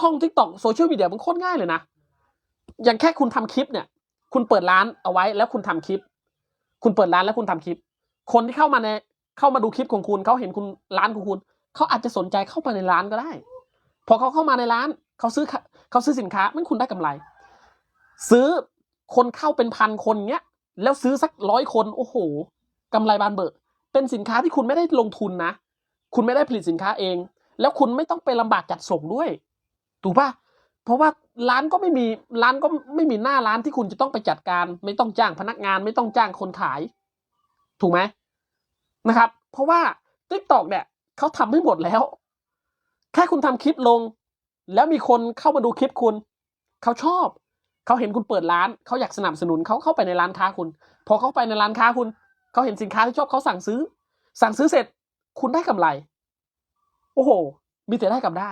ช่องทิกตอกโซเชียลมีเดียมันโคตรง่ายเลยนะ อย่างแค่คุณทำคลิปเนี่ย คุณเปิดร้านเอาไว้แล้วคุณทำคลิป คุณเปิดร้านแล้วคุณทำคลิป คนที่เข้ามาในเข้ามาดูคลิปของคุณเขาเห็นคุณร้านของคุณเขาอาจจะสนใจเข้ามาในร้านก็ได้ พอเขาเข้ามาในร้านเขาซื้อเขาซื้อสินค้ามันคุณได้กำไร ซื้อคนเข้าเป็นพันคนเงี้ย แล้วซื้อสักร้อยคนโอ้โหกำไรบานเบอร์เป็นสินค้าที่คุณไม่ได้ลงทุนนะ คุณไม่ได้ผลิตสินค้าเอง แล้วคุณไม่ต้องไปลำบากจัดส่งด้วย ถูกปะเพราะว่าร้านก็ไม่มีร้านก็ไม่มีหน้าร้านที่คุณจะต้องไปจัดการ ไม่ต้องจ้างพนักงานไม่ต้องจ้างคนขาย ถูกไหมนะครับ เพราะว่า t ิ k t o k เนี่ยเขาทำให้หมดแล้ว แค่คุณทำคลิปลง แล้วมีคนเข้ามาดูคลิปคุณ เขาชอบ เขาเห็นคุณเปิดร้าน เขาอยากสนับสนุนเขาเข้าไปในร้านค้าคุณ พอเข้าไปในร้านค้าคุณ เขาเห็นสินค้าที่ชอบเขาสั่งซื้อ สั่งซื้อเสร็จ คุณได้กำไร โอ้โห มีแต่ได้กับได้